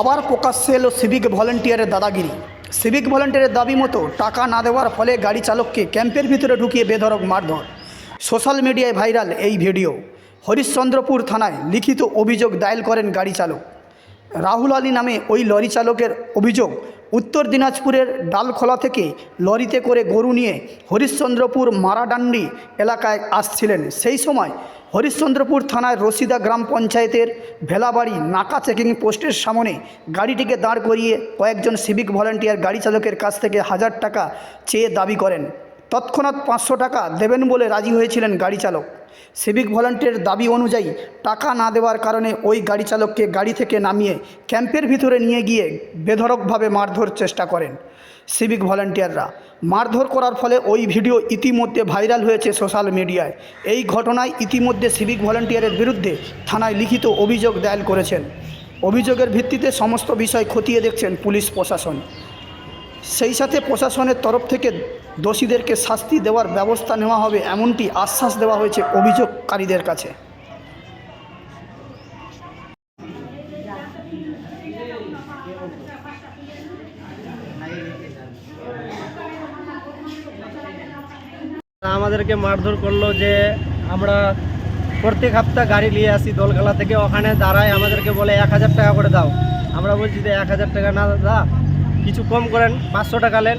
আবার প্রকাশ্যে এলো সিভিক ভলেন্টিয়ারের দাদাগিরি। সিভিক ভলেন্টিয়ারের দাবি মতো টাকা না দেওয়ার ফলে গাড়ি চালককে ক্যাম্পের ভিতরে ঢুকিয়ে বেধরক মারধর। সোশ্যাল মিডিয়ায় ভাইরাল এই ভিডিও হরিশ্চন্দ্রপুর থানায় লিখিত অভিযোগ দায়ের করেন গাড়ি চালক। রাহুল আলী নামে ওই লরি চালকের অভিযোগ উত্তর দিনাজপুরের ডালখোলা থেকে লরিতে করে গরু নিয়ে হরিশ্চন্দ্রপুর মারাডান্ডি এলাকায় আসছিলেন। সেই সময় হরিশ্চন্দ্রপুর থানায় রশিদা গ্রাম পঞ্চায়েতের ভেলাবাড়ি নাকা চেকিং পোস্টের সামনে গাড়িটিকে দাঁড় করিয়ে কয়েকজন সিভিক ভলান্টিয়ার গাড়ি চালকের কাছ থেকে হাজার টাকা চেয়ে দাবি করেন। তৎক্ষণাৎ পাঁচশো টাকা দেবেন বলে রাজি হয়েছিলেন গাড়ি চালক। সিভিক ভলান্টিয়ার দাবি অনুযায়ী টাকা না দেওয়ার কারণে ওই গাড়ি চালককে গাড়ি থেকে নামিয়ে ক্যাম্পের ভিতরে নিয়ে গিয়ে বেধরকভাবে মারধর চেষ্টা করেন সিভিক ভলান্টিয়াররা। মারধর করার ফলে ওই ভিডিও ইতিমধ্যে ভাইরাল হয়েছে সোশ্যাল মিডিয়ায়। এই ঘটনায় ইতিমধ্যে সিভিক ভলান্টিয়ারের বিরুদ্ধে থানায় লিখিত অভিযোগ দায়ের করেছেন। অভিযোগের ভিত্তিতে সমস্ত বিষয় খতিয়ে দেখছেন পুলিশ প্রশাসন। সেই সাথে প্রশাসনের তরফ থেকে দোষীদেরকে শাস্তি দেওয়ার ব্যবস্থা নেওয়া হবে এমনটি আশ্বাস দেওয়া হয়েছে অভিযোগকারীদের কাছে। আমাদেরকে মারধর করল যে আমরা প্রত্যেক সপ্তাহ গাড়ি নিয়ে আসি দোলখালা থেকে, ওখানে দাঁড়ায় আমাদেরকে বলে এক হাজার টাকা করে দাও। আমরা বলছি যে এক হাজার টাকা না দাদা, কিছু কম করেন, পাঁচশো টাকা নেন।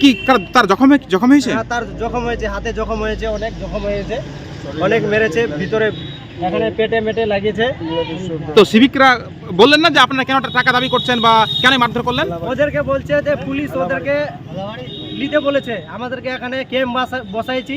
কি তার জখম জখম হয়েছে? হ্যাঁ তার জখম হয়েছে হাতে জখম হয়েছে অনেক জখম হয়েছে অনেক মেরেছে ভিতরে এখানে পেটে মেটে লাগিয়েছে। তো সিভিকরা বললেন না যে আপনারা কেন টাকা দাবি করছেন বা কেন মারধর করলেন? ওদেরকে বলছে যে পুলিশ ওদেরকে নিতে বলেছে। আমাদেরকে এখানে ক্যাম্প বসাইছি।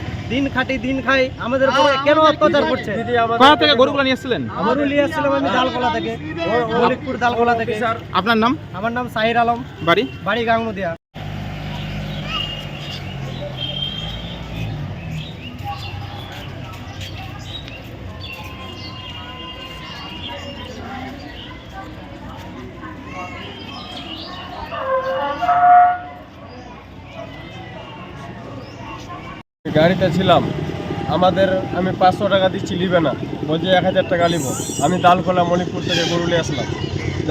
দিন খাটি দিন খাই আমাদের উপরে কেন অত্যাচার করছে কোথা থেকে গরুগুলো নিয়ে এসেছিলেন গরু নিয়ে আসছিলাম আমি দালকোলা থেকে মলিকপুর দালকোলা থেকে আপনার নাম আমার নাম সাহির আলম বাড়ি বাড়ি গাংনদিয়া গাড়িতে ছিলাম, আমাদের আমি পাঁচশো টাকা দিচ্ছি, নিবে না। বলছি এক হাজার টাকা নিব। আমি দালখোলা মণিপুর থেকে গরু নিয়ে আসলাম।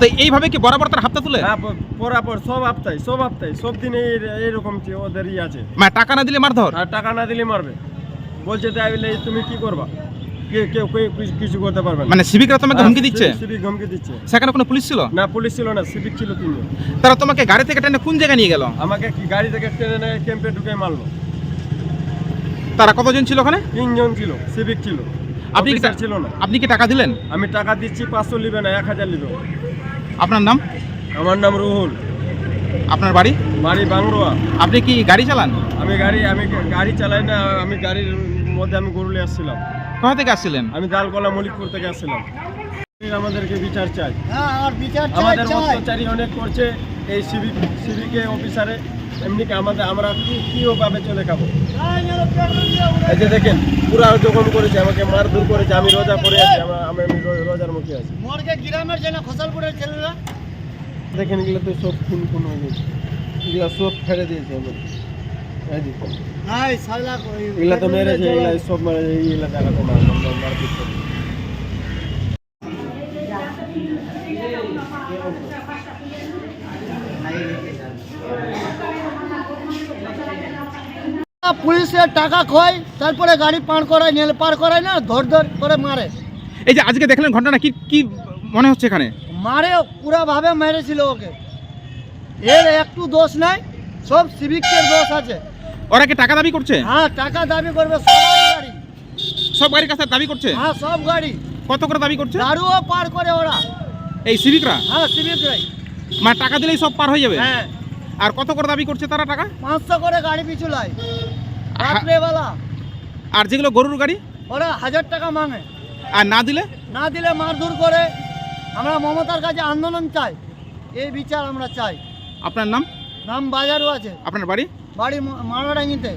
তো এইভাবে কি বরাবর তার হাতটা তুলে? হ্যাঁ, প- সব আপতাই সব আপতাই সব দিনে এই- এইরকম ওদের ই আছে। মানে টাকা না দিলে মারধর? আর টাকা না দিলে মারবে। বলছে তাই বলে তুমি কি করবা? কেউ কিছু- করতে পারবে মানে সিভিকরা তোমাকে হুমকি দিচ্ছে? সিভিক- সিভিক হুমকি দিচ্ছে। সেখানে কোনো পুলিশ ছিল? না পুলিশ ছিল না সিভিক ছিল তিনজন। তারা তোমাকে গাড়ি থেকে টেনে কোন জায়গায় নিয়ে গেল? আমাকে কি গাড়ি থেকে ক্যাম্পে ঢুকে মারলো? তারা কতজন ছিল ওখানে? তিনজন ছিল সিভিক ছিল। আপনি কি ছিল না। আপনি কি টাকা দিলেন? আমি টাকা দিচ্ছি পাঁচশো নিবে না এক হাজার নিবে। আপনার নাম? আমার নাম রুহুল। আপনার বাড়ি? বাড়ি বাংলোয়া আপনি কি গাড়ি চালান? আমি গাড়ি আমি গাড়ি চালাই না আমি গাড়ির মধ্যে আমি গরুলে আসছিলাম। কোথা থেকে আসছিলেন? আমি দালকলা মলিকপুর থেকে আসছিলাম। আমাদেরকে বিচার চাই। আমাদের অত্যাচারী অনেক করছে এই সিভিক সিভিকে অফিসারে। এমনি আমাদের আমরা কি কীভাবে চলে খাব? এই যে দেখেন পুরা জখম করেছে আমাকে মারধর করেছে আমি রোজা করে আছি আমি আমি রোজার মুখে আছি। দেখেন এগুলো তো সব খুন খুন হয়ে গেছে। এগুলো সব ফেলে দিয়েছে আমাদের। এগুলা তো মেরেছে এগুলা সব মেরেছে এগুলা দেখাতে মার মারপিট করে পুলিশের টাকা খোয় তারপরে গাড়ি পার করায় নেল পার করায় না ধর ধর করে মারে। এই যে আজকে দেখলেন ঘটনা কি কি মনে হচ্ছে এখানে? মারে পুরাভাবে মেরেছিল ওকে। এর একটু দোষ নাই সব সিভিকের দোষ আছে। ওরা কি টাকা দাবি করছে? হ্যাঁ টাকা দাবি করবে সব গাড়ি। সব গাড়ির কাছে দাবি করছে? হ্যাঁ সব গাড়ি। কত করে দাবি করছে? দারুও পার করে ওরা। এই সিভিকরা? হ্যাঁ সিভিকরাই। মানে টাকা দিলেই সব পার হয়ে যাবে? হ্যাঁ। আর কত করে দাবি করছে তারা টাকা? পাঁচশো করে গাড়ি পিছু লাই রাত্রেবেলা আর যেগুলো গরুর গাড়ি? ওরা হাজার টাকা মাঙে। আর না দিলে? না দিলে মারধর করে। আমরা মমতার কাছে আন্দোলন চাই। এই বিচার আমরা চাই। আপনার নাম? নাম বাজারও আছে। আপনার বাড়ি? বাড়ি মারাডাঙ্গিতে